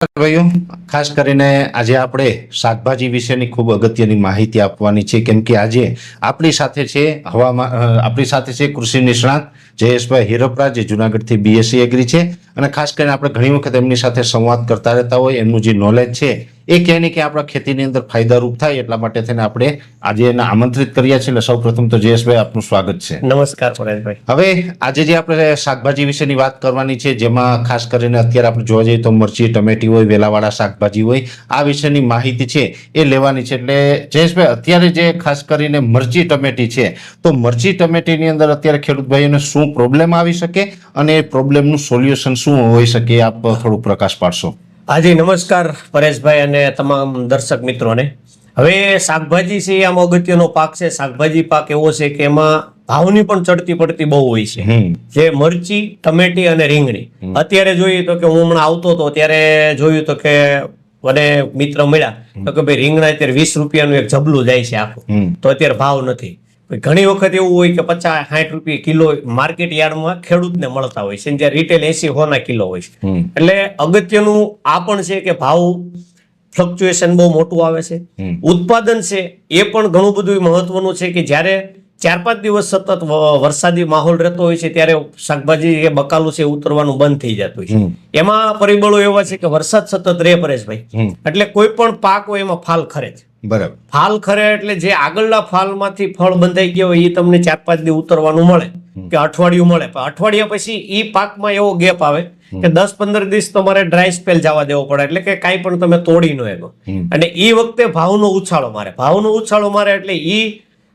ભાઈઓ. ખાસ કરીને આજે આપણે શાકભાજી વિશેની ખૂબ અગત્યની માહિતી આપવાની છે. કેમ કે આજે આપણી સાથે છે હવામાં આપણી સાથે છે કૃષિ નિષ્ણાત જયેશભાઈ હિરપરા જે જુનાગઢથી બીએસસી એગ્રી છે. અને ખાસ કરીને આપણે ઘણી વખત એમની સાથે સંવાદ કરતા રહેતા હોય. એમનું જે નોલેજ છે એ કહે ને કે આપણા ખેતીની અંદર ફાયદારૂપ થાય એટલા માટે થઈને આપણે આજે એને આમંત્રિત કર્યા છે એટલે સૌપ્રથમ તો જયેશભાઈ આપનું સ્વાગત છે. નમસ્કાર પરેશભાઈ. હવે આજે જે આપણે શાકભાજી વિશેની વાત કરવાની છે જેમાં ખાસ કરીને અત્યારે આપણે જોવા જઈએ તો મરચી ટમેટી હોય વેલાવાળા શાકભાજી હોય આ વિશેની માહિતી છે એ લેવાની છે. એટલે જયેશભાઈ અત્યારે જે ખાસ કરીને મરચી ટમેટી છે તો મરચી ટમેટીની અંદર અત્યારે ખેડૂત ભાઈઓને શું પ્રોબ્લેમ આવી શકે? અને એ પ્રોબ્લેમનું સોલ્યુશન શું હોઈ શકે? આપ થોડું પ્રકાશ પાડશો. હાજી નમસ્કાર પરેશભાઈ અને તમામ દર્શક મિત્રોને. હવે શાકભાજી છે આમ અગત્યનો પાક છે. શાકભાજી પાક એવો છે કે એમાં ભાવની પણ ચડતી પડતી બહુ હોય છે. જે મરચી ટમેટી અને રીંગણી. અત્યારે જોઈએ તો કે હું હમણાં આવતો હતો ત્યારે જોયું તો કે મને મિત્ર મળ્યા. તો કે ભાઈ રીંગણા અત્યારે વીસ રૂપિયાનું એક જબલું જાય છે આખું. તો અત્યારે ભાવ નથી. ઘણી વખત એવું હોય કે પચાસ સાઠ રૂપિયા કિલો માર્કેટ યાર્ડમાં ખેડૂતને મળતા હોય છે જ્યાં રિટેલ એસી હોના કિલો હોય છે. એટલે અગત્યનું આ પણ છે કે ભાવ ફ્લક્ચ્યુએશન બહુ મોટું આવે છે. ઉત્પાદન છે એ પણ ઘણું બધું મહત્વનું છે કે જ્યારે ચાર પાંચ દિવસ સતત વરસાદી માહોલ રહેતો હોય છે ત્યારે શાકભાજી કે બકાલું છે ઉતરવાનું બંધ થઈ જતું હોય છે. એમાં પરિબળો એવા છે કે વરસાદ સતત રહે પરેશભાઈ. એટલે કોઈ પણ પાક હોય એમાં ફાલ ખરે છે બરાબર. ફાલ ખરે એટલે જે આગળના ફાલમાંથી ફળ બંધાઈ ગયા હોય એ તમને ચાર પાંચ દિવસ ઉતરવાનું મળે કે અઠવાડિયું મળે. પણ અઠવાડિયા પછી એ પાકમાં એવો ગેપ આવે કે દસ પંદર દિવસ તમારે ડ્રાય સ્પેલ જવા દેવો પડે. એટલે કે કાંઈ પણ તમે તોડી નો એનો અને એ વખતે ભાવનો ઉછાળો મારે. ભાવનો ઉછાળો મારે એટલે એ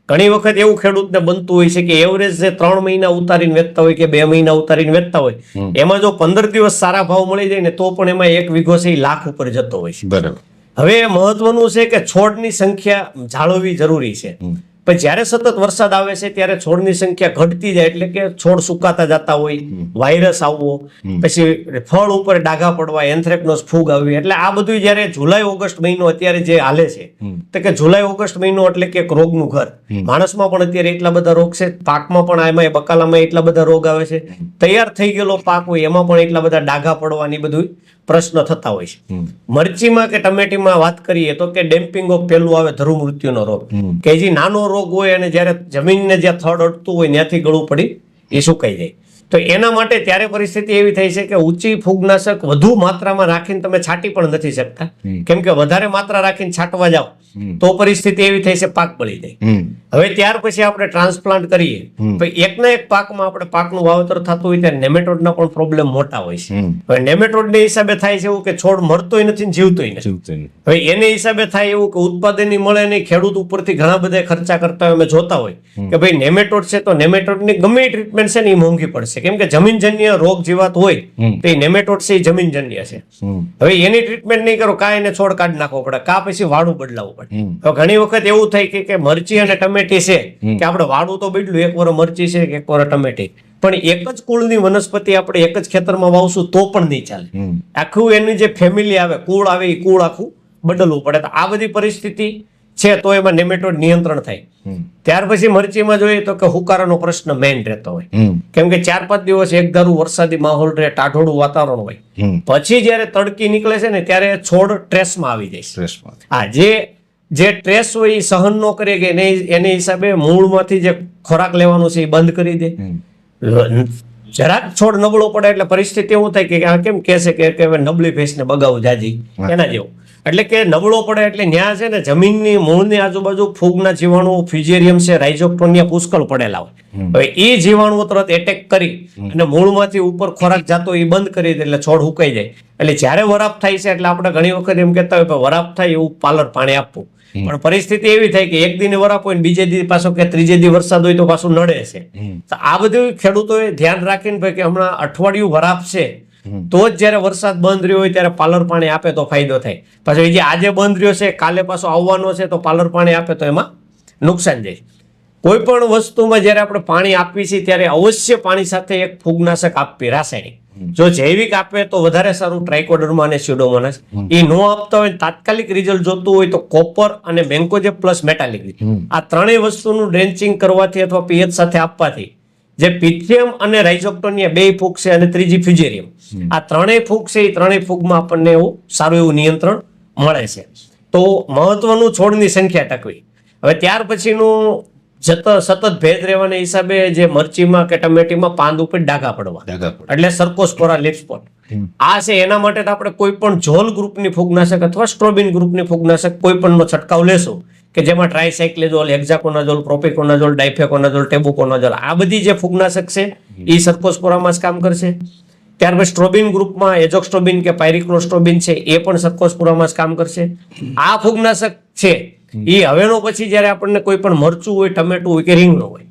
ઘણી વખત એવું ખેડૂતને બનતું હોય છે કે એવરેજ જે ત્રણ મહિના ઉતારીને વેચતા હોય કે બે મહિના ઉતારીને વેચતા હોય એમાં જો પંદર દિવસ સારા ભાવ મળી જાય ને તો પણ એમાં એક વીઘો છે એ લાખ ઉપર જતો હોય છે. બરાબર. હવે મહત્વનું છે કે છોડની સંખ્યા જાળવવી જરૂરી છે. પણ જ્યારે સતત વરસાદ આવે છે ત્યારે છોડની સંખ્યા ઘટતી જાય એટલે કે છોડ સુકાતા જતા હોય વાયરસ આવવો પછી ફળ ઉપર ડાઘા પડવા એન્થ્રેકનોસ ફૂગ આવી એટલે આ બધું જ્યારે જુલાઈ ઓગસ્ટ મહિનો અત્યારે જે હાલે છે તો કે જુલાઈ ઓગસ્ટ મહિનો એટલે કે એક રોગનું ઘર. માણસમાં પણ અત્યારે એટલા બધા રોગ છે પાકમાં પણ એમાં બકાલામાં એટલા બધા રોગ આવે છે. તૈયાર થઈ ગયેલો પાક હોય એમાં પણ એટલા બધા ડાઘા પડવાની બધું પ્રશ્ન થતા હોય છે. મરચીમાં કે ટમેટીમાં વાત કરીએ તો કે ડેમ્પિંગ ઓફ પેલું આવે ધ્રુવ મૃત્યુનો રોગ કે જે નાનો રોગ હોય અને જ્યારે જમીનને જ્યાં થડ અડતું હોય ત્યાંથી ગળું પડી એ સુકાઈ જાય. તો એના માટે ત્યારે પરિસ્થિતિ એવી થઈ છે કે ઊંચી ફૂગનાશક વધુ માત્રામાં રાખીને તમે છાંટી પણ નથી શકતા. કેમ કે વધારે માત્રા રાખીને છાંટવા જાઓ તો પરિસ્થિતિ એવી થઈ છે પાક બળી જાય. હવે ત્યાર પછી આપણે ટ્રાન્સપ્લાન્ટ કરીએ એકના એક પાકમાં આપણે પાકનું વાવેતર થતું હોય ત્યારે નેમેટોડના પણ પ્રોબ્લેમ મોટા હોય છે. હવે નેમેટોડને હિસાબે થાય છે એવું કે છોડ મરતોય નથી ને જીવતોય નથી. હવે એને હિસાબે થાય એવું કે ઉત્પાદનની મળે નહીં ખેડૂત ઉપરથી ઘણા બધા ખર્ચા કરતા હોય અમે જોતા હોય કે ભાઈ નેમેટોડ છે તો નેમેટોડની ગમે ટ્રીટમેન્ટ છે ને એ મોંઘી પડશે. કેમ કે જમીનજન્ય રોગ જીવાત હોય તો એ નેમેટોડ છે એ જમીનજન્ય છે. હવે એની ટ્રીટમેન્ટ નહીં કરો કાંઈ એને છોડ કાઢી નાખવો પડે. કા પછી વાડું બદલાવવું પડે. તો ઘણી વખત એવું થાય કે કે મરચી અને ટમેટી છે કે આપણે વાડું તો બદલ્યું એક વાર મરચી છે કે એક વાર ટમેટી. પણ એક જ કુળની વનસ્પતિ આપણે એક જ ખેતરમાં વાવશું તો પણ નહીં ચાલે. આખું એની જે ફેમિલી આવે કુળ આવે એ કુળ આખું બદલવું પડે. તો આ બધી પરિસ્થિતિ છે તો એમાં નેમેટોડ નિયંત્રણ થાય. ત્યાર પછી મરચીમાં જોઈએ તો કે હુકારાનો પ્રશ્ન મેઇન રહેતો હોય. કેમ કે ચાર પાંચ દિવસ એક ધારું વરસાદી માહોલ રહે ટાઢોડું વાતાવરણ હોય. પછી જ્યારે તડકી નીકળે છે ને ત્યારે છોડ ટ્રેસમાં આવી જાય છે. હા જે જે ટ્રેસ હોય એ સહન ન કરે કે એને એને હિસાબે મૂળમાંથી જે ખોરાક લેવાનું છે એ બંધ કરી દે. જરાક છોડ નબળો પડે એટલે પરિસ્થિતિ એવું થાય કે આ કેમ કે છે કે નબળી ભેંસને બગાવું જાજી એના જેવું. એટલે કે નબળો પડે એટલે ન્યા છે ને જમીનની મૂળની આજુબાજુ ફૂગના જીવાણુ ફ્યુજેરિયમ છે રાઇઝોક્ટોનિયા પુષ્કળ પડેલા હોય. હવે એ જીવાણુઓ તરત એટેક કરી અને મૂળમાંથી ઉપર ખોરાક જાતો એ બંધ કરી દે એટલે છોડ હુકાઈ જાય. એટલે જ્યારે વરાપ થાય છે એટલે આપણે ઘણી વખત એમ કહેતા હોય કે વરાપ થાય એવું પાલર પાણી આપવું. પણ પરિસ્થિતિ એવી થાય કે એક દિન વરાપ હોય બીજે દી પાછો કે ત્રીજે દી વરસાદ હોય તો પાછું નડે છે. તો આ બધું ખેડૂતોએ ધ્યાન રાખીને ભાઈ કે હમણાં અઠવાડિયું વરાપ છે. તો જ જ્યારે વરસાદ બંધ રહ્યો હોય ત્યારે પાલર પાણી આપે તો ફાયદો થાય. પાછો જે આજે બંધ રહ્યો છે કાલે પાછો આવવાનો છે તો પાલર પાણી આપે તો એમાં નુકસાન જાય. કોઈ પણ વસ્તુમાં જ્યારે આપણે પાણી આપીએ છીએ ત્યારે અવશ્ય પાણી સાથે એક ફૂગનાશક આપવી રાસાયણિક. જો જૈવિક આપે તો વધારે સારું ટ્રાઇકોડર્મા અને સ્યુડોમોનાસ એ નો આપતા હોય તાત્કાલિક રિઝલ્ટ જોતું હોય તો કોપર અને બેન્કોજે પ્લસ મેટાલિક આ ત્રણેય વસ્તુનું ડ્રેન્ચિંગ કરવાથી અથવા પીએચ સાથે આપવાથી જે પિથિયમ અને રાઇઝોક્ટોનિયા બે ફૂગ છે અને ત્રીજી ફ્યુજેરિયમ. આ ત્રણેય ફૂગ છે એ ત્રણેય ફૂગમાં આપણને એવું સારું એવું નિયંત્રણ મળે છે. તો મહત્વનું છોડની સંખ્યા ટકવી. હવે ત્યાર પછીનું જત સતત ભેદ રહેવાના હિસાબે જે મરચીમાં કે ટમેટીમાં પાંદ ઉપર ડાઘા પડવા. એટલે સરકોસ્પોરા લીફ આ છે એના માટે તો આપણે કોઈ પણ ઝોલ ગ્રુપની ફૂગનાશક અથવા સ્ટ્રોબિન ગ્રુપની ફૂગનાશક કોઈ પણનો છંટકાવ લેશું. કે જેમાં ટ્રાયસાઇક્લેઝોલ એક્ઝાકોનાઝોલ પ્રોપેકોનાઝોલ ડાયફેકોનાઝોલ ટેબુકોનાઝોલ આ બધી જે ફૂગનાશક છે એ સરકોસ્પોરામાં જ કામ કરશે. ત્યાર પછી સ્ટ્રોબિન ગ્રુપમાં એજોક્સ્ટ્રોબિન કે પાયરિક્લોસ્ટ્રોબિન છે એ પણ સરકોસ્પોરામાં જ કામ કરશે. આ ફૂગનાશક છે એ હવેનો પછી જ્યારે આપણને કોઈ પણ મરચું હોય ટમેટું હોય કે રીંગણું હોય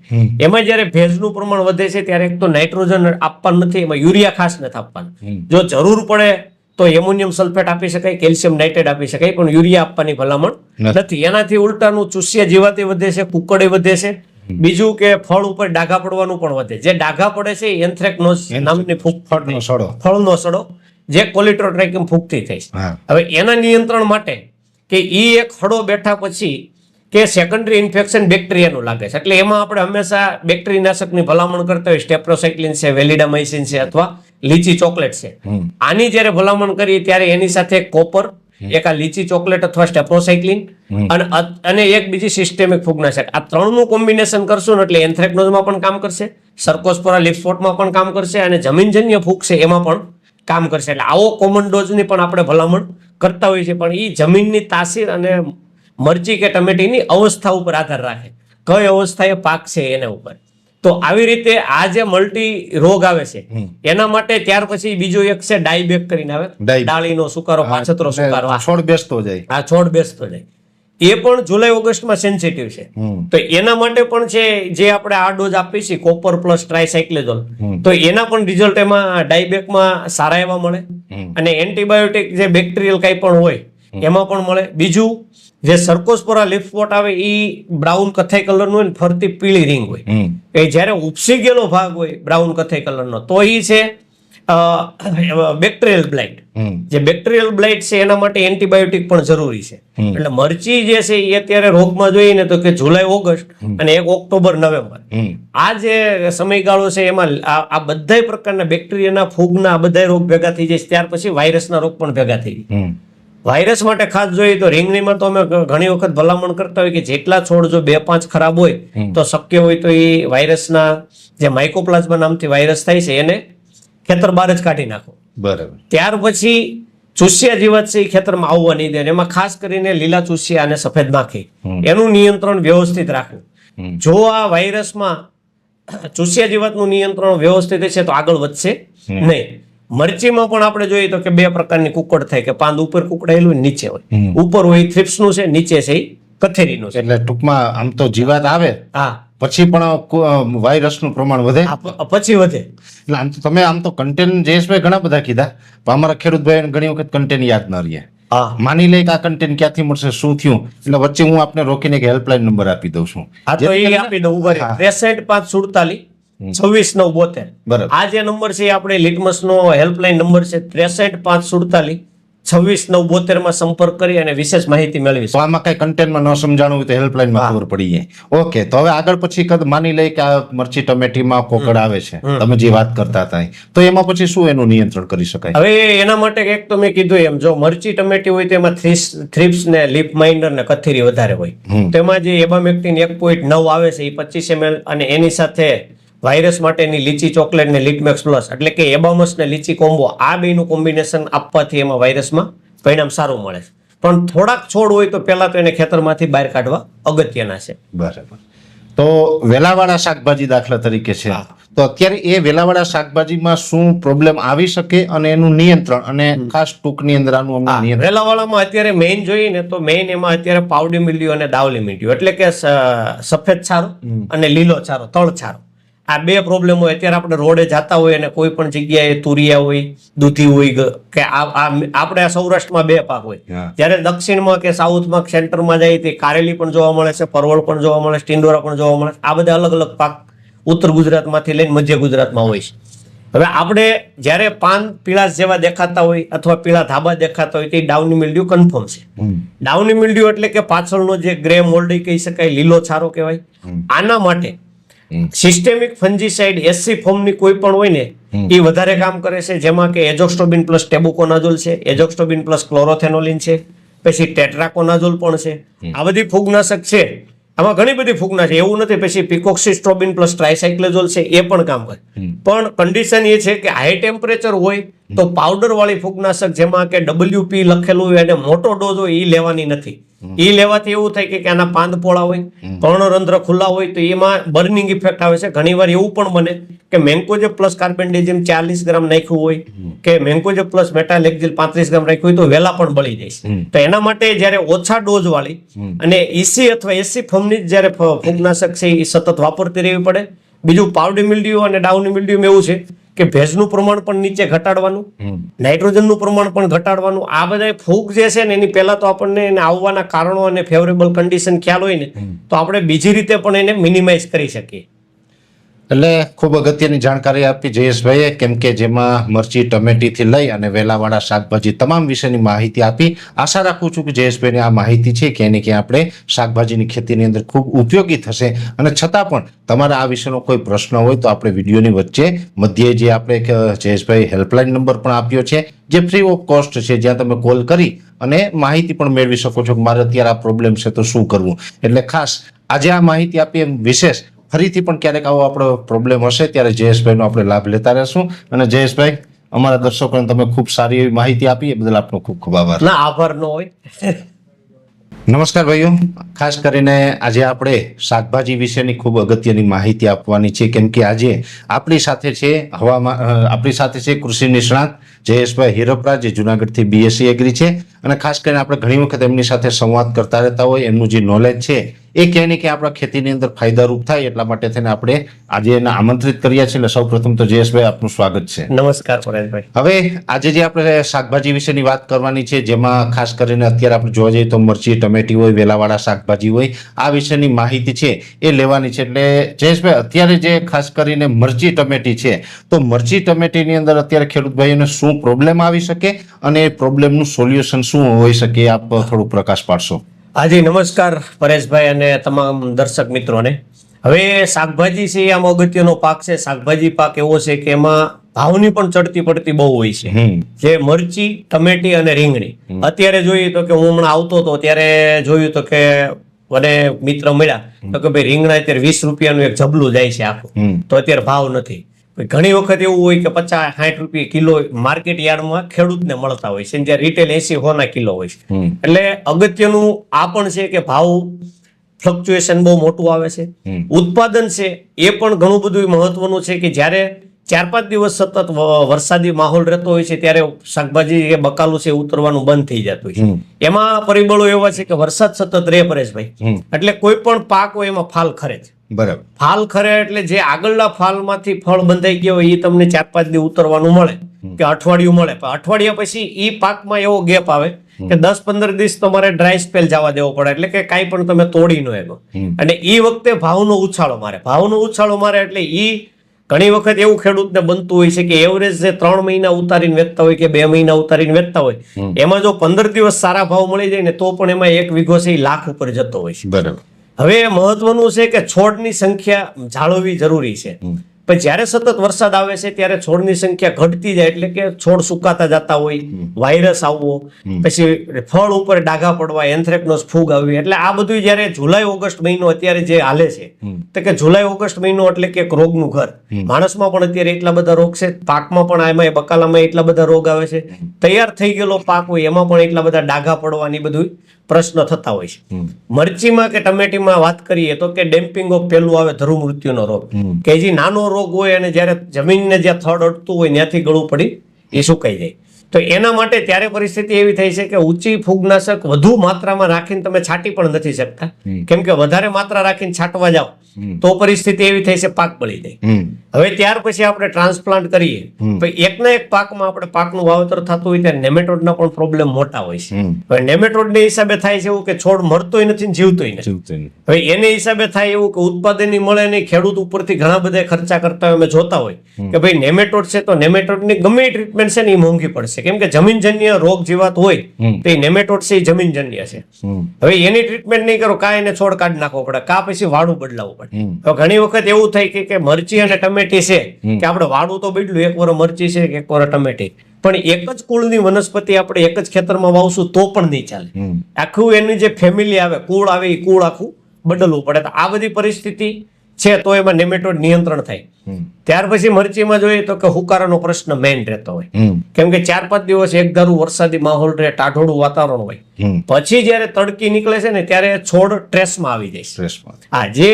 એમાં જ્યારે ભેજનું પ્રમાણ વધે છે ત્યારે એક તો નાઇટ્રોજન આપવાનું નથી એમાં યુરિયા ખાસ નથી આપવાનું. જો જરૂર પડે તો એમોનિયમ સલ્ફેટ આપી શકાય કેલ્શિયમ નાઇટ્રેટ આપી શકાય પણ યુરિયા આપવાની ભલામણ નથી. નથી. એનાથી ઉલટાનું ચૂસ્યા જીવાતી વધે છે કુકડે વધે છે. બીજું કે ફળ ઉપર ડાઘા પડવાનું પણ વધે. જે ડાઘા પડે છે એન્થ્રેકનોઝ નામની ફૂગ ફળનો સડો. ફળનો સડો. જે કોલિટ્રોટ્રાઇકમ ફૂગથી થઈ છે. હવે એના નિયંત્રણ માટે કે એ એક હળો બેઠા પછી કે સેકન્ડરી ઇન્ફેક્શન બેક્ટેરિયાનું લાગે છે. એટલે એમાં આપણે હંમેશા બેક્ટેરિયાનાશકની ભલામણ કરતા હોય સ્ટેપ્રોસાઇક્લિન છે વેલિડામાઇસિન છે અથવા લીચી ચોકલેટ છે. આની જ્યારે ભલામણ કરીએ ત્યારે એની સાથે કોપર એક આ લીચી ચોકલેટ અથવા સ્ટેપ્રોસાઇક્લિન અને અને એક બીજી સિસ્ટેમિક ફૂગનાશક. આ ત્રણનું કોમ્બિનેશન કરશું ને એટલે એન્થ્રેક્નોઝમાં પણ કામ કરશે સરકોસ્પોરા લિપ્સપોટમાં પણ કામ કરશે અને જમીનજન્ય ફૂગ છે એમાં પણ કામ કરશે. એટલે આવો કોમન ડોઝની પણ આપણે ભલામણ કરતા હોઈએ છીએ. પણ એ જમીનની તાસીર અને મરચી કે ટમેટીની અવસ્થા ઉપર આધાર રાખે. કઈ અવસ્થા એ પાક છે એના ઉપર. તો આવી રીતે આ જે મલ્ટી રોગ આવે છે એના માટે ત્યાર પછી બીજો એક છે ડાયબેક કરીને આવે. ડાળીનો સુકારો પાછતરો સુકારો છોડ બેસતો જાય. આ છોડ બેસતો જાય. એ પણ જુલાઈ ઓગસ્ટમાં સેન્સિટિવ છે. તો એના માટે પણ છે જે આપણે આ ડોઝ આપીએ છીએ કોપર પ્લસ ટ્રાયસાઇક્લેઝોલ તો એના પણ રિઝલ્ટ એમાં ડાયબેકમાં સારા એવા મળે. અને એન્ટીબાયોટિક જે બેક્ટેરિયલ કંઈ પણ હોય એમાં પણ મળે. બીજું જે સરકોસપોરા લિફ્ટ સ્પોટ આવે એ બ્રાઉન કથાઈ કલરનું હોય ને ફરતી પીળી રિંગ હોય. એ જ્યારે ઉપસી ગયેલો ભાગ હોય બ્રાઉન કથાઈ કલરનો તો એ છે બેક્ટેરિયલ બ્લાઇટ જે બેક્ટેરિયલ બ્લાઇટ છે એના માટે એન્ટીબાયોટિક પણ જરૂરી છે. એટલે મરચી જે છે એ અત્યારે રોગમાં જોઈએ ને તો કે જુલાઈ ઓગસ્ટ અને એક ઓક્ટોબર નવેમ્બર. આ જે સમયગાળો છે એમાં આ બધા પ્રકારના બેક્ટેરિયાના ફૂગના આ બધાય રોગ ભેગા થઈ જાય ત્યાર પછી વાયરસના રોગ પણ ભેગા થઈ જાય. વાયરસ માટે ખાસ જોઈએ તો રીંગણીમાં તો અમે ઘણી વખત ભલામણ કરતા હોય કે જેટલા છોડ જો બે પાંચ ખરાબ હોય તો શક્ય હોય તો એ વાયરસના જે માઇકોપ્લાઝમા નામથી વાયરસ થાય છે એને ખેતર બહાર જ કાઢી નાખો. બરાબર. ત્યાર પછી ચૂસિયા જીવાત છે એ ખેતરમાં આવવા નહીં દે એમાં ખાસ કરીને લીલા ચૂસિયા અને સફેદ માખી. એનું નિયંત્રણ વ્યવસ્થિત રાખવું. જો આ વાયરસમાં ચૂસિયા જીવાતનું નિયંત્રણ વ્યવસ્થિત છે તો આગળ વધશે નહીં. મરચીમાં પણ આપણે જોઈએ તો કે બે પ્રકારની કુકડ થાય કે પાંદ ઉપર કુકડાયેલું નીચે હોય. ઉપર હોય થ્રિપ્સનું છે નીચે છે કથેરીનું છે. એટલે ટૂંકમાં આમ તો જીવાત આવે. હા. પછી પણ વાયરસનું પ્રમાણ વધે? પછી વધે. એટલે આમ તો તમે આમ તો કન્ટેન જયેશભાઈ ઘણા બધા કીધા પણ અમારા ખેડૂત ભાઈ ઘણી વખત કન્ટેન યાદ ન રહે. હા. માની લે કે આ કન્ટેન્ટ ક્યાંથી મળશે શું થયું? એટલે વચ્ચે હું આપને રોકીને એક હેલ્પલાઇન નંબર આપી દઉં છું. આ તો એ આપી દઉં ઊભા ત્રેસઠ પાંચ સુડતાલીસ. છવ્વીસ નવ બોતેર. બરાબર. આ જે નંબર છે આપણે લિટમસ નો હેલ્પલાઇન નંબર છે ત્રેસઠ પાંચ સુડતાલીસ. છવ્વીસ નવ બોતેરમાં સંપર્ક કરી અને વિશેષ માહિતી મેળવી તો આમાં કઈ કન્ટેન્ટમાં ન સમજાણું હોય તો હેલ્પલાઇનમાં ખબર પડી જાય. ઓકે તો હવે આગળ પછી કદ માની લઈએ કે આ મરચી ટમેટીમાં કોકડ આવે છે. તમે જે વાત કરતા હતા તો એમાં પછી શું એનું નિયંત્રણ કરી શકાય? હવે એના માટે એક તો મેં કીધું એમ જો મરચી ટમેટી હોય તો એમાં થ્રીસ થ્રીપ્સ ને લીપ માઇન્ડર ને કથેરી વધારે હોય. તેમાં જે એબામેક્ટિન એક પોઈન્ટ નવ આવે છે એ પચીસ એમએલ અને એની સાથે વાયરસ માટેની લીચી ચોકલેટ ને લીટમેક્સ પ્લસ એટલે કે એબામસ ને લીચી કોમ્બો આ બેનું કોમ્બિનેશન આપવાથી એમાં વાયરસમાં પરિણામ સારું મળે છે. પણ થોડાક છોડ હોય તો પહેલાં તો એને ખેતરમાંથી બહાર કાઢવા અગત્યના છે. બરાબર. તો વેલાવાળા શાકભાજી દાખલા તરીકે છે. તો અત્યારે એ વેલાવાળા શાકભાજીમાં શું પ્રોબ્લેમ આવી શકે અને એનું નિયંત્રણ અને ખાસ ટૂંકની અંદર આનું અમને અત્યારે મેઇન જોઈએ ને તો મેઇન એમાં અત્યારે પાવડી મિલ્યું અને દાવલી મિલ્યું એટલે કે સફેદ છારો અને લીલો છારો તળ છારો. આ બે પ્રોબ્લેમ હોય અત્યારે આપણે રોડે જતા હોય અને કોઈ પણ જગ્યાએ તુરિયા હોય દૂધી હોય કે આપણે સૌરાષ્ટ્રમાં બે પાક હોય. જ્યારે દક્ષિણમાં કે સાઉથમાં સેન્ટરમાં જાય તે કારેલી પણ જોવા મળે છે પરવળ પણ જોવા મળે છે ટિંડોરા પણ જોવા મળે છે. આ બધા અલગ અલગ પાક ઉત્તર ગુજરાતમાંથી લઈને મધ્ય ગુજરાતમાં હોય છે. હવે આપણે જ્યારે પાન પીળાશ જેવા દેખાતા હોય અથવા પીળા ધાબા દેખાતા હોય તે ડાઉની મિલ્ડ્યુ કન્ફર્મ છે. ડાઉની મિલ્ડ્યુ એટલે કે પાછળનો જે ગ્રે મોલ્ડી કહી શકાય લીલો છારો કહેવાય. આના માટે સિસ્ટેમિક ફંજીસાઇડ એસસી ફોર્મની કોઈ પણ હોય ને એ વધારે કામ કરે છે જેમાં કે એજોક્સ્ટોબિન પ્લસ ટેબુકોનાઝોલ છે એજોક્સ્ટોબિન પ્લસ ક્લોરોથેનોલિન છે પછી ટેટ્રાકોનાઝોલ પણ છે. આ બધી ફૂગનાશક છે. આમાં ઘણી બધી ફૂગના છે. એવું નથી પછી પિકોક્સિસ્ટ્રોબિન પ્લસ ટ્રાયસાઇક્લેઝોલ છે એ પણ કામ કરે. પણ કન્ડિશન એ છે કે હાઈ ટેમ્પરેચર હોય તો પાવડર વાળી ફૂગનાશક જેમાં કે ડબલ્યુપી લખેલું હોય અને મોટો ડોઝ હોય એ લેવાની નથી. એ લેવાથી એવું થાય કે આના પાંદ પોળા હોય પર્ણરંધ્ર ખુલ્લા હોય તો એમાં બર્નિંગ ઇફેક્ટ આવે છે. ઘણીવાર એવું પણ બને કે મેન્કોજે પ્લસ કાર્બેન્ડેઝિયમ ચાલીસ ગ્રામ નાખ્યું હોય કે મેન્કોજે પ્લસ મેટાલેક્ઝિલ પાંત્રીસ ગ્રામ નાખ્યું હોય તો વેલા પણ બળી જાય તો એના માટે જ્યારે ઓછા ડોઝ વાળી અને ઈસી અથવા એસી ફોર્મની જ જ્યારે ફૂગનાશક છે એ સતત વાપરતી રહેવી પડે. બીજું પાવડી મિલ્ડ્યુ અને ડાઉન મિલ્ડ્યુમાં એવું છે. કે ભેજનું પ્રમાણ પણ નીચે ઘટાડવાનું નાઇટ્રોજનનું પ્રમાણ પણ ઘટાડવાનું આ બધા ફૂગ જે છે ને એની પહેલા તો આપણને એને આવવાના કારણો અને ફેવરેબલ કન્ડિશન ખ્યાલ હોય ને તો આપણે બીજી રીતે પણ એને મિનિમાઇઝ કરી શકીએ. એટલે ખૂબ અગત્યની જાણકારી આપી જયેશભાઈએ, કેમ કે જેમાં મરચી, ટમેટીથી લઈ અને વેલાવાળા શાકભાજી તમામ વિશેની માહિતી આપી. આશા રાખું છું કે જયેશભાઈની આ માહિતી છે કે એને ક્યાં આપણે શાકભાજીની ખેતીની અંદર ખૂબ ઉપયોગી થશે. અને છતાં પણ તમારા આ વિશેનો કોઈ પ્રશ્ન હોય તો આપણે વિડીયોની વચ્ચે મધ્યે જે આપણે જયેશભાઈ હેલ્પલાઇન નંબર પણ આપ્યો છે, જે ફ્રી ઓફ કોસ્ટ છે, જ્યાં તમે કોલ કરી અને માહિતી પણ મેળવી શકો છો કે મારે અત્યારે આ પ્રોબ્લેમ છે તો શું કરવું. એટલે ખાસ આજે આ માહિતી આપી એમ વિશેષ ફરીથી પણ ક્યારેક આવો આપણો પ્રોબ્લેમ હશે ત્યારે જયેશભાઈનો આપણે લાભ લેતા રહેશું. અને જયેશભાઈ અમારા દર્શકોને તમે ખૂબ સારી એવી માહિતી આપી એ બદલ આપનો ખૂબ ખૂબ આભાર. ના આભાર ન હોય. નમસ્કાર ભાઈઓ. ખાસ કરીને આજે આપણે શાકભાજી વિશેની ખૂબ અગત્યની માહિતી આપવાની છે કેમ કે આજે આપણી સાથે છે હવામાં આપણી સાથે છે કૃષિ નિષ્ણાત જયેશભાઈ હિરપરા જે જુનાગઢથી બીએસસી એગ્રી છે. અને ખાસ કરીને આપણે ઘણી વખત એમની સાથે સંવાદ કરતા રહેતા હોય એમનું જે નોલેજ છે એ ક્યાંય ને ક્યાંય આપણા ખેતીની અંદર ફાયદારૂપ થાય એટલા માટે થઈને આપણે આજે એને આમંત્રિત કર્યા છે એટલે સૌ પ્રથમ તો જયેશભાઈ આપનું સ્વાગત છે. નમસ્કાર પરેશભાઈ. હવે આજે જે આપણે શાકભાજી વિશેની વાત કરવાની છે જેમાં ખાસ કરીને અત્યારે આપણે જોવા જઈએ તો મરચી ટમેટી હોય વેલાવાળા શાકભાજી હોય આ વિશેની માહિતી છે એ લેવાની છે. એટલે જયેશભાઈ અત્યારે જે ખાસ કરીને મરચી ટમેટી છે તો મરચી ટમેટીની અંદર અત્યારે ખેડૂત ભાઈઓને શું પ્રોબ્લેમ આવી શકે અને પ્રોબ્લેમનું સોલ્યુશન શું હોઈ શકે આપ થોડું પ્રકાશ પાડશો. હાજી નમસ્કાર પરેશભાઈ અને તમામ દર્શક મિત્રોને. હવે શાકભાજી છે આમ અગત્યનો પાક છે. શાકભાજી પાક એવો છે કે એમાં ભાવની પણ ચડતી પડતી બહુ હોય છે. જે મરચી ટમેટી અને રીંગણી. અત્યારે જોઈએ તો કે હું હમણાં આવતો હતો ત્યારે જોયું તો કે મને મિત્ર મળ્યા તો કે ભાઈ રીંગણા અત્યારે વીસ રૂપિયાનું એક જબલું જાય છે આખું. તો અત્યારે ભાવ નથી. ઘણી વખત એવું હોય કે પચાસ સાઠ રૂપિયા કિલો માર્કેટ યાર્ડમાં ખેડૂતને મળતા હોય છે. જ્યારે રિટેલ એસી હોના કિલો હોય છે. એટલે અગત્યનું આ પણ છે કે ભાવ ફ્લક્ચ્યુએશન બહુ મોટું આવે છે. ઉત્પાદન છે એ પણ ઘણું બધું મહત્વનું છે કે જ્યારે ચાર પાંચ દિવસ સતત વરસાદી માહોલ રહેતો હોય છે ત્યારે શાકભાજી કે બકાલું છે ઉતરવાનું બંધ થઈ જતું હોય છે. એમાં પરિબળો એવા છે કે વરસાદ સતત રહે પરેશભાઈ. એટલે કોઈ પણ પાક હોય એમાં ફાલ ખરે છે બરાબર. ફાલ ખરે એટલે જે આગળના ફાલમાંથી ફળ બંધાઈ ગયો હોય એ તમને ચાર પાંચ દિવસ ઉતરવાનું મળે. કે અઠવાડિયું મળે. પણ અઠવાડિયા પછી એ પાકમાં એવો ગેપ આવે કે દસ પંદર દિવસ તમારે ડ્રાય સ્પેલ જવા દેવો પડે. એટલે કે કાંઈ પણ તમે તોડી નો એનો. અને એ વખતે ભાવનો ઉછાળો મારે. ભાવનો ઉછાળો મારે એટલે એ ઘણી વખત એવું ખેડૂતને બનતું હોય છે કે એવરેજ જે ત્રણ મહિના ઉતારીને વેચતા હોય કે બે મહિના ઉતારીને વેચતા હોય એમાં જો પંદર દિવસ સારા ભાવ મળી જાય ને તો પણ એમાં એક વીઘો છે એ લાખ ઉપર જતો હોય છે. બરાબર. હવે મહત્વનું છે કે છોડની સંખ્યા જાળવવી જરૂરી છે. પણ જ્યારે સતત વરસાદ આવે છે ત્યારે છોડની સંખ્યા ઘટતી જાય એટલે કે છોડ સુકાતા જતા હોય વાયરસ આવવો પછી ફળ ઉપર ડાઘા પડવા એન્થ્રેકનોસ ફૂગ આવવી એટલે આ બધું જ્યારે જુલાઈ ઓગસ્ટ મહિનો અત્યારે જે હાલે છે તો કે જુલાઈ ઓગસ્ટ મહિનો એટલે કે એક રોગનું ઘર. માણસમાં પણ અત્યારે એટલા બધા રોગ છે પાકમાં પણ એમાં બકાલામાં એટલા બધા રોગ આવે છે. તૈયાર થઈ ગયેલો પાક હોય એમાં પણ એટલા બધા ડાઘા પડવાની બધું પ્રશ્ન થતા હોય છે. મરચીમાં કે ટમેટીમાં વાત કરીએ તો કે ડેમ્પિંગ ઓફ પેલું આવે ધરુ મૃત્યુનો રોગ કે જે નાનો રોગ હોય અને જ્યારે જમીનને જ્યાં થડ અડતું હોય ત્યાંથી ગળું પડી એ સુકાઈ જાય. તો એના માટે ત્યારે પરિસ્થિતિ એવી થઈ છે કે ઊંચી ફૂગનાશક વધુ માત્રામાં રાખીને તમે છાંટી પણ નથી શકતા. કેમ કે વધારે માત્રા રાખીને છાંટવા જાઓ તો પરિસ્થિતિ એવી થઈ છે પાક બળી જાય. હવે ત્યાર પછી આપણે ટ્રાન્સપ્લાન્ટ કરીએ તો એકના એક પાકમાં આપણે પાકનું વાવેતર થતું હોય ત્યારે નેમેટોડના પણ પ્રોબ્લેમ મોટા હોય છે. હવે નેમેટોડને હિસાબે થાય છે એવું કે છોડ મરતોય નથી ને જીવતોય નથી. હવે એને હિસાબે થાય એવું કે ઉત્પાદન મળે નહીં ખેડૂત ઉપરથી ઘણા બધા ખર્ચા કરતા હોય અમે જોતા હોય કે ભાઈ નેમેટોડ છે તો નેમેટોડની ગમે ટ્રીટમેન્ટ છે ને એ મોંઘી પડશે. કેમ કે જમીનજન્ય રોગ જીવાત હોય તો એ નેમેટોડ છે એ જમીનજન્ય છે. હવે એની ટ્રીટમેન્ટ નહીં કરો કાં એને છોડ કાઢી નાખવો પડે. કાં પછી વાડું બદલાવવું પડે. તો ઘણી વખત એવું થાય કે કે મરચી અને ટમેટી છે કે આપણે વાડું તો બદલ્યું એક વાર મરચી છે કે એક વાર ટમેટી. પણ એક જ કુળની વનસ્પતિ આપણે એક જ ખેતરમાં વાવશું તો પણ નહીં ચાલે. આખું એની જે ફેમિલી આવે કુળ આવે એ કુળ આખું બદલવું પડે. તો આ બધી પરિસ્થિતિ છે તો એમાં નેમેટોડ નિયંત્રણ થાય. ત્યાર પછી મરચીમાં જોઈએ તો કે હુકારાનો પ્રશ્ન મેઇન રહેતો હોય. કેમ કે ચાર પાંચ દિવસ એક ધારું વરસાદી માહોલ રહે ટાઢોળું વાતાવરણ હોય. પછી જ્યારે તડકી નીકળે છે ને ત્યારે છોડ ટ્રેસમાં આવી જાય છે. હા જે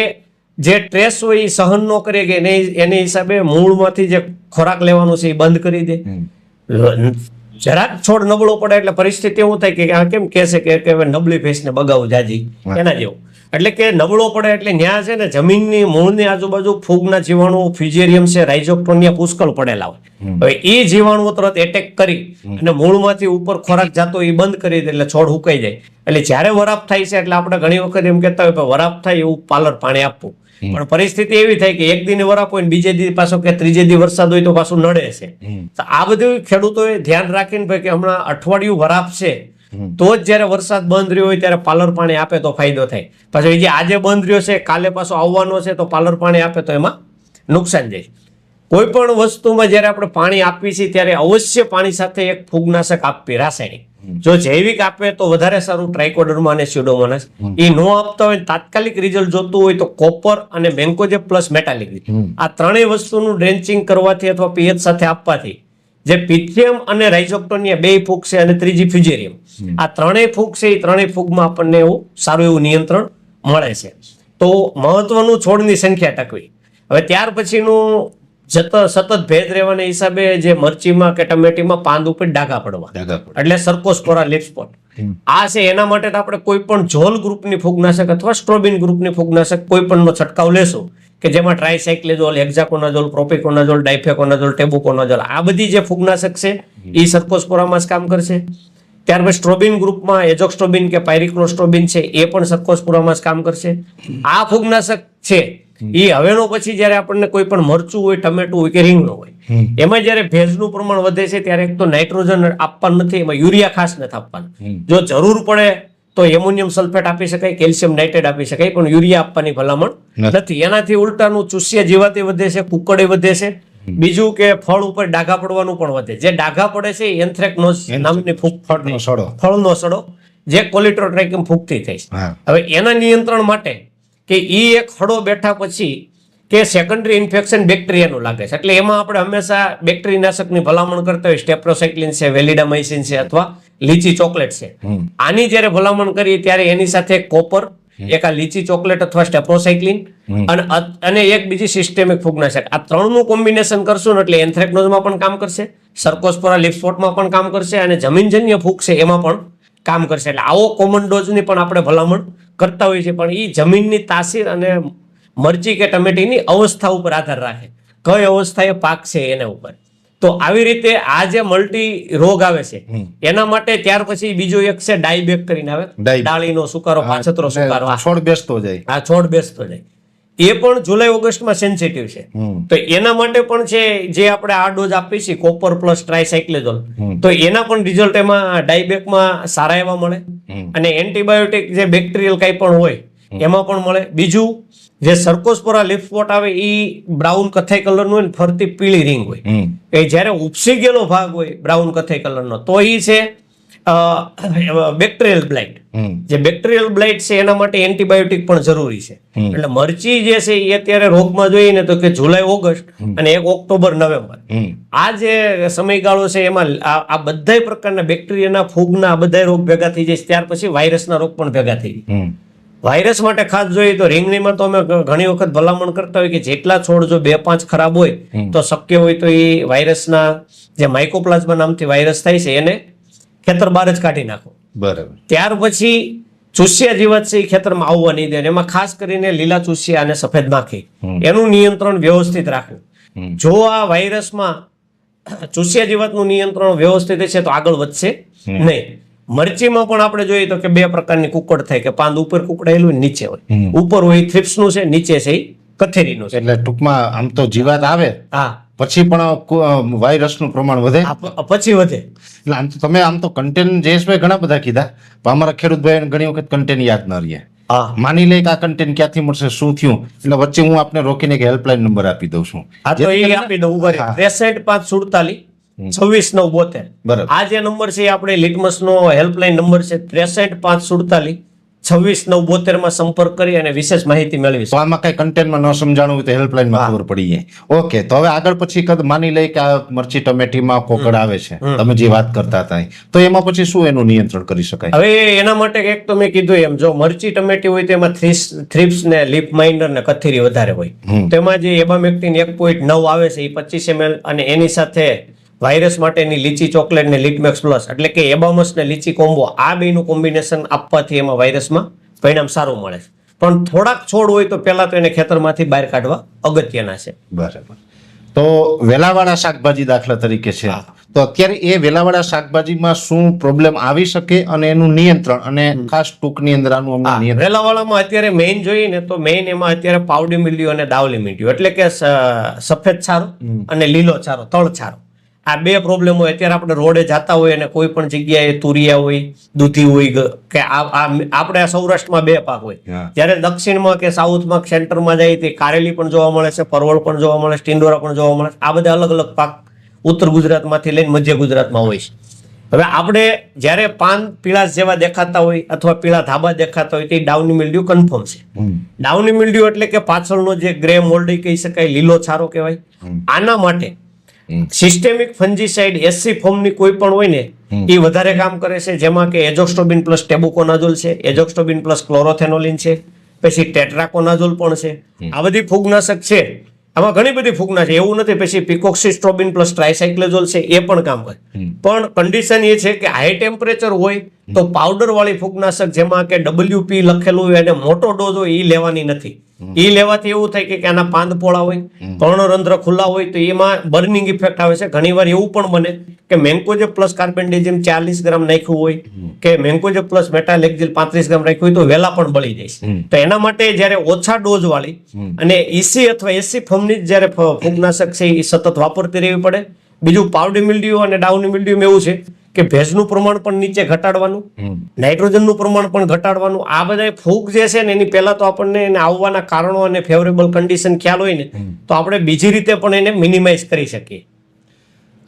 જે ટ્રેસ હોય એ સહન ન કરે કે એને એને હિસાબે મૂળમાંથી જે ખોરાક લેવાનું છે એ બંધ કરી દે. જરાક છોડ નબળો પડે એટલે પરિસ્થિતિ એવું થાય કે આ કેમ કે છે કે નબળી ભેંસને બગાવું જાજી. એના જેવું. એટલે કે નબળો પડે એટલે ન્યા છે ને જમીનની મૂળની આજુબાજુ ફૂગના જીવાણુ ફ્યુજેરિયમ છે રાઇઝોક્ટોનિયા પુષ્કળ પડેલા હોય. હવે એ જીવાણુઓ તરત એટેક કરી અને મૂળમાંથી ઉપર ખોરાક જાતો એ બંધ કરી દે એટલે છોડ હુકાઈ જાય. એટલે જ્યારે વરાપ થાય છે એટલે આપણે ઘણી વખત એમ કહેતા હોય કે વરાપ થાય એવું પાલર પાણી આપવું. પણ પરિસ્થિતિ એવી થાય કે એક દિને વરાપ હોય બીજે દી પાછો કે ત્રીજે દી વરસાદ હોય તો પાછું નડે છે. તો આ બધું ખેડૂતોએ ધ્યાન રાખીને ભાઈ કે હમણાં અઠવાડિયું વરાપ છે. તો જ જ્યારે વરસાદ બંધ રહ્યો હોય ત્યારે પાલર પાણી આપે તો ફાયદો થાય. પાછો એ જે આજે બંધ રહ્યો છે કાલે પાછો આવવાનો છે તો પાલર પાણી આપે તો એમાં નુકસાન જાય. કોઈ પણ વસ્તુમાં જ્યારે આપણે પાણી આપીએ છીએ ત્યારે અવશ્ય પાણી સાથે એક ફૂગનાશક આપવી રાસાયણિક. જો જૈવિક આપે તો વધારે સારું ટ્રાઇકોડર્મા અને સ્યુડોમોનસ એ નો આપતા હોય તાત્કાલિક રિઝલ્ટ જોતું હોય તો કોપર અને બેન્કોજે પ્લસ મેટાલિક આ ત્રણેય વસ્તુનું ડ્રેન્ચિંગ કરવાથી અથવા પીએચ સાથે આપવાથી જે પિથિયમ અને રાઇઝોક્ટોનિયા બે ફૂગ છે અને ત્રીજી ફ્યુજેરિયમ આ ત્રણેય ફૂગ છે એ ત્રણેય ફૂગમાં આપણને એવું સારું એવું નિયંત્રણ મળે છે. તો મહત્વનું છોડની સંખ્યા ટકવી. હવે ત્યાર પછીનું જત સતત ભેદ રહેવાના હિસાબે જે મરચીમાં કે ટમેટીમાં પાંદ ઉપર ડાઘા પડવા. એટલે સરકોસ્પોરા લીફ સ્પોટ આ છે એના માટે તો આપણે કોઈ પણ ઝોલ ગ્રુપની ફૂગનાશક અથવા સ્ટ્રોબિન ગ્રુપની ફૂગનાશક કોઈ પણનો છંટકાવ લેશું કે જેમાં tricyclazole hexaconazole propiconazole difenoconazole tebuconazole આ બધી જે ફૂગનાશક છે એ સરકોસ્પોરામાં જ કામ કરશે. ત્યાર પછી સ્ટ્રોબિન ગ્રુપમાં એજોક્સ્ટ્રોબિન કે પાયરિક્લોસ્ટ્રોબિન છે એ પણ સરકોસ્પોરામાં જ કામ કરશે. આ ફૂગનાશક છે એ હવેનો પછી જ્યારે આપણને કોઈ પણ મરચું હોય ટમેટું હોય કે રીંગણું હોય એમાં જ્યારે ભેજનું પ્રમાણ વધે છે ત્યારે એક તો નાઇટ્રોજન આપવાનું નથી એમાં યુરિયા ખાસ નથી આપવાનું. જો જરૂર પડે તો એમોનિયમ સલ્ફેટ આપી શકાય કેલ્શિયમ નાઇટ્રેટ આપી શકાય પણ યુરિયા આપવાની ભલામણ નથી. એનાથી ઉલટાનું ચૂસ્ય જીવાતી વધે છે કુકડે વધે છે બીજું કે ફળ ઉપર ડાઘા પડવાનું પણ વધે. જે ડાઘા પડે છે એન્થ્રેકનોસ નામની ફૂગ ફળનો સડો. ફળનો સડો જે કોલિટ્રોટ્રેકિમ ફૂગથી થાય છે. હવે એના નિયંત્રણ માટે કે એ એક હળો બેઠા પછી કે સેકન્ડરી ઇન્ફેક્શન બેક્ટેરિયાનું લાગે છે. એટલે એમાં આપણે હંમેશા બેક્ટેરિયાનાશકની ભલામણ કરતા હોય સ્ટેપ્રોસાઇક્લિન છે વેલિડામાઇસિન છે અથવા લીચી ચોકલેટ છે. આની જ્યારે ભલામણ કરીએ ત્યારે એની સાથે કોપર એક આ લીચી ચોકલેટ અથવા સ્ટેપ્રોસાઇક્લિન અને અને એક બીજી સિસ્ટેમિક ફૂગનાશક. આ ત્રણનું કોમ્બિનેશન કરશું ને એટલે એન્થ્રેકનોઝમાં પણ કામ કરશે સરકોસ્પોરા લિપ્સપોટમાં પણ કામ કરશે અને જમીનજન્ય ફૂગ છે એમાં પણ કામ કરશે. એટલે આવો કોમન ડોઝની પણ આપણે ભલામણ કરતા હોઈએ છીએ. પણ એ જમીનની તાસીર અને મરચી કે ટમેટીની અવસ્થા ઉપર આધાર રાખે. કઈ અવસ્થા એ પાક છે એના ઉપર. તો આવી રીતે આ જે મલ્ટી રોગ આવે છે એના માટે ત્યાર પછી બીજો એક છે ડાયબેક કરીને આવે. ડાળીનો સુકારો પાછતરો સુકારો છોડ બેસતો જાય. આ છોડ બેસતો જાય. એ પણ જુલાઈ ઓગસ્ટમાં સેન્સિટિવ છે. તો એના માટે પણ છે જે આપણે આ ડોઝ આપીએ છીએ કોપર પ્લસ ટ્રાયસાઇક્લેઝોલ તો એના પણ રિઝલ્ટ એમાં ડાયબેકમાં સારા એવા મળે. અને એન્ટીબાયોટિક જે બેક્ટેરિયલ કંઈ પણ હોય એમાં પણ મળે. બીજું જે સરકોસપોરા લીફ સ્પોટ આવે એ બ્રાઉન કથાઈ કલરનું હોય ને ફરતી પીળી રિંગ હોય. એ જ્યારે ઉપસી ગયેલો ભાગ હોય બ્રાઉન કથાઈ કલરનો તો એ છે બેક્ટેરિયલ બ્લાઇટ જે બેક્ટેરિયલ બ્લાઇટ છે એના માટે એન્ટીબાયોટિક પણ જરૂરી છે. એટલે મરચી જે છે એ અત્યારે રોગમાં જોઈએ ને તો કે જુલાઈ ઓગસ્ટ અને એક ઓક્ટોબર નવેમ્બર. આ જે સમયગાળો છે એમાં આ બધા પ્રકારના બેક્ટેરિયાના ફૂગના આ બધા રોગ ભેગા થઈ જાય ત્યાર પછી વાયરસના રોગ પણ ભેગા થઈ જાય. વાયરસ માટે ખાસ જોઈએ તો રીંગણીમાં તો અમે ઘણી વખત ભલામણ કરતા હોય કે જેટલા છોડ જો બે પાંચ ખરાબ હોય તો શક્ય હોય તો એ વાયરસના જે માઇકોપ્લાઝમા નામથી વાયરસ થાય છે એને ખેતર બહાર જ કાઢી નાખો. બરાબર. ત્યાર પછી ચૂસિયા જીવાત છે એ ખેતરમાં આવવા નહીં દે એમાં ખાસ કરીને લીલા ચૂસિયા અને સફેદ માખી. એનું નિયંત્રણ વ્યવસ્થિત રાખવું. જો આ વાયરસમાં ચૂસિયા જીવાતનું નિયંત્રણ વ્યવસ્થિત છે તો આગળ વધશે નહીં. મરચીમાં પણ આપણે જોઈએ તો કે બે પ્રકારની કુકડ થાય કે પાંદ ઉપર કુકડાયેલું હોય, નીચે હોય. ઉપર હોય થ્રિપ્સનું છે નીચે છે કથેરીનું છે. એટલે ટૂંકમાં આમ તો જીવાત આવે. હા. પછી પણ વાયરસનું પ્રમાણ વધે? પછી વધે. એટલે આમ તો તમે આમ તો કન્ટેન જયેશભાઈ ઘણા બધા કીધા પણ અમારા ખેડૂતભાઈ ઘણી વખત કન્ટેન યાદ ન રહીએ માની લે કે આ કન્ટેન્ટ ક્યાંથી મળશે શું થયું? એટલે વચ્ચે હું આપને રોકીને એક હેલ્પલાઇન નંબર આપી દઉં છું. આ તો એ આપી દઉં ઊભા ત્રેસઠ પાંચ સુડતાલીસ છવ્વીસ નવ બોતેર. બરાબર. આ જે નંબર છે આપણે લિટમસ નો હેલ્પલાઇન નંબર છે ત્રેસઠ પાંચ સુડતાલીસ. છવ્વીસ નવ બોતેરમાં સંપર્ક કરી અને વિશેષ માહિતી મેળવી તો આમાં કઈ કન્ટેન્ટમાં ન સમજાણું હોય તો હેલ્પલાઈનમાં ખબર પડી જાય. ઓકે તો હવે આગળ પછી કદ માની લઈએ કે આ મરચી ટમેટીમાં કોકડ આવે છે. તમે જે વાત કરતા હતા તો એમાં પછી શું એનું નિયંત્રણ કરી શકાય? હવે એના માટે એક તો મેં કીધું એમ જો મરચી ટમેટી હોય તો એમાં થ્રીસ થ્રીપ્સ ને લીપ માઇન્ડર ને કથેરી વધારે હોય. તેમાં જે એબામેક્ટિન એક પોઈન્ટ નવ આવે છે એ પચીસ એમએલ અને એની સાથે વાયરસ માટેની લીચી ચોકલેટ ને લીટમેક્સ પ્લસ એટલે કે એબામસ ને લીચી કોમ્બો આ બેનું કોમ્બિનેશન આપવાથી એમાં વાયરસમાં પરિણામ સારું મળે છે. પણ થોડાક છોડ હોય તો પહેલા તો એને ખેતરમાંથી બહાર કાઢવા અગત્યના છે. બરાબર. તો વેલાવાળા શાકભાજી દાખલા તરીકે છે. તો અત્યારે એ વેલાવાળા શાકભાજીમાં શું પ્રોબ્લેમ આવી શકે અને એનું નિયંત્રણ અને ખાસ ટૂંકની અંદર આનું વેલાવાળામાં અત્યારે મેઇન જોઈએ ને તો મેઇન એમાં અત્યારે પાવડી મિલ્યું અને દાવલી મીંડ્યું. એટલે કે સફેદ છારો અને લીલો છારો તળ છારો. આ બે પ્રોબ્લેમ હોય અત્યારે આપણે રોડે જતા હોય અને કોઈ પણ જગ્યાએ તુરિયા હોય દૂધી હોય કે આપણે સૌરાષ્ટ્રમાં બે પાક હોય. જ્યારે દક્ષિણમાં કે સાઉથમાં સેન્ટરમાં જાય તે કારેલી પણ જોવા મળે છે પરવળ પણ જોવા મળે છે ટિંડોરા પણ જોવા મળે છે. આ બધા અલગ અલગ પાક ઉત્તર ગુજરાતમાંથી લઈને મધ્ય ગુજરાતમાં હોય છે. હવે આપણે જ્યારે પાન પીળાશ જેવા દેખાતા હોય અથવા પીળા ધાબા દેખાતા હોય તે ડાઉની મિલ્ડ્યુ કન્ફર્મ છે. ડાઉની મિલ્ડ્યુ એટલે કે પાછળનો જે ગ્રે મોલ્ડી કહી શકાય લીલો છારો કહેવાય. આના માટે. સિસ્ટેમિક ફંજીસાઇડ એસસી ફોર્મની કોઈ પણ હોય ને એ વધારે કામ કરે છે. જેમાં કે એજોક્સ્ટોબિન પ્લસ ટેબુકોનાઝોલ છે એજોક્સ્ટોબિન પ્લસ ક્લોરોથેનોલિન છે પછી ટેટ્રાકોનાઝોલ પણ છે. આ બધી ફૂગનાશક છે. આમાં ઘણી બધી ફૂગના છે. એવું નથી પછી પિકોક્સિસ્ટ્રોબિન પ્લસ ટ્રાયસાઇક્લેઝોલ છે એ પણ કામ કરે. પણ કન્ડિશન એ છે કે હાઈ ટેમ્પરેચર હોય તો પાવડર વાળી ફૂગનાશક જેમાં કે ડબલ્યુપી લખેલું હોય અને મોટો ડોઝ હોય એ લેવાની નથી. એ લેવાથી એવું થાય કે આના પાંદ પોળા હોય પર્ણરંધ્ર ખુલ્લા હોય તો એમાં બર્નિંગ ઇફેક્ટ આવે છે. ઘણીવાર એવું પણ બને કે મેન્કોજે પ્લસ કાર્બેન્ડેજિમ ચાલીસ ગ્રામ નાખ્યું હોય કે મેન્કોજે પ્લસ મેટાલેક્ઝિલ પાંત્રીસ ગ્રામ નાખ્યું હોય તો વેલા પણ બળી જાય છે. તો એના માટે જ્યારે ઓછા ડોઝ વાળી અને ઈસી અથવા એસી ફોર્મની જ જ્યારે ફૂગનાશક છે એ સતત વાપરતી રહેવી પડે. બીજું પાવડી મિલ્ડ્યુ અને ડાઉની મિલ્ડ્યુ એવું છે કે ભેજનું પ્રમાણ પણ નીચે ઘટાડવાનું નાઇટ્રોજનનું પ્રમાણ પણ ઘટાડવાનું આ બધા ફૂગ જે છે ને એની પહેલા તો આપણને એને આવવાના કારણો અને ફેવરેબલ કન્ડિશન ખ્યાલ હોય ને તો આપણે બીજી રીતે પણ એને મિનિમાઇઝ કરી શકીએ.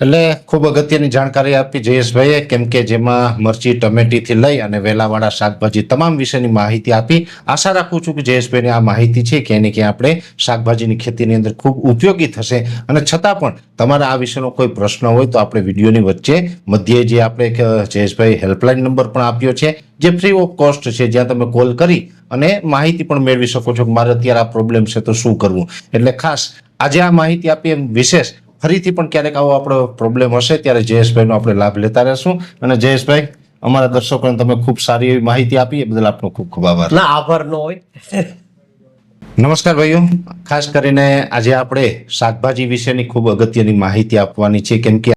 એટલે ખૂબ અગત્યની જાણકારી આપી જયેશભાઈએ, કેમ કે જેમાં મરચી, ટમેટીથી લઈ અને વેલાવાળા શાકભાજી તમામ વિશેની માહિતી આપી. આશા રાખું છું કે જયેશભાઈની આ માહિતી છે કે એને ક્યાં આપણે શાકભાજીની ખેતીની અંદર ખૂબ ઉપયોગી થશે. અને છતાં પણ તમારા આ વિશેનો કોઈ પ્રશ્ન હોય તો આપણે વિડીયોની વચ્ચે મધ્યે જે આપણે જયેશભાઈ હેલ્પલાઇન નંબર પણ આપ્યો છે, જે ફ્રી ઓફ કોસ્ટ છે, જ્યાં તમે કોલ કરી અને માહિતી પણ મેળવી શકો છો કે મારે અત્યારે આ પ્રોબ્લેમ છે તો શું કરવું. એટલે ખાસ આજે આ માહિતી આપી એમ વિશેષ ફરીથી પણ ક્યારેક આવો આપણો પ્રોબ્લેમ હશે ત્યારે જયેશભાઈનો આપણે લાભ લેતા રહેશું. અને જયેશભાઈ અમારા દર્શકોને તમે ખૂબ સારી એવી માહિતી આપી એ બદલ આપનો ખૂબ ખૂબ આભાર. ના આભાર ન હોય. નમસ્કાર ભાઈઓ. ખાસ કરીને આજે આપણે શાકભાજી વિશેની ખૂબ અગત્યની માહિતી આપવાની છે કેમ કે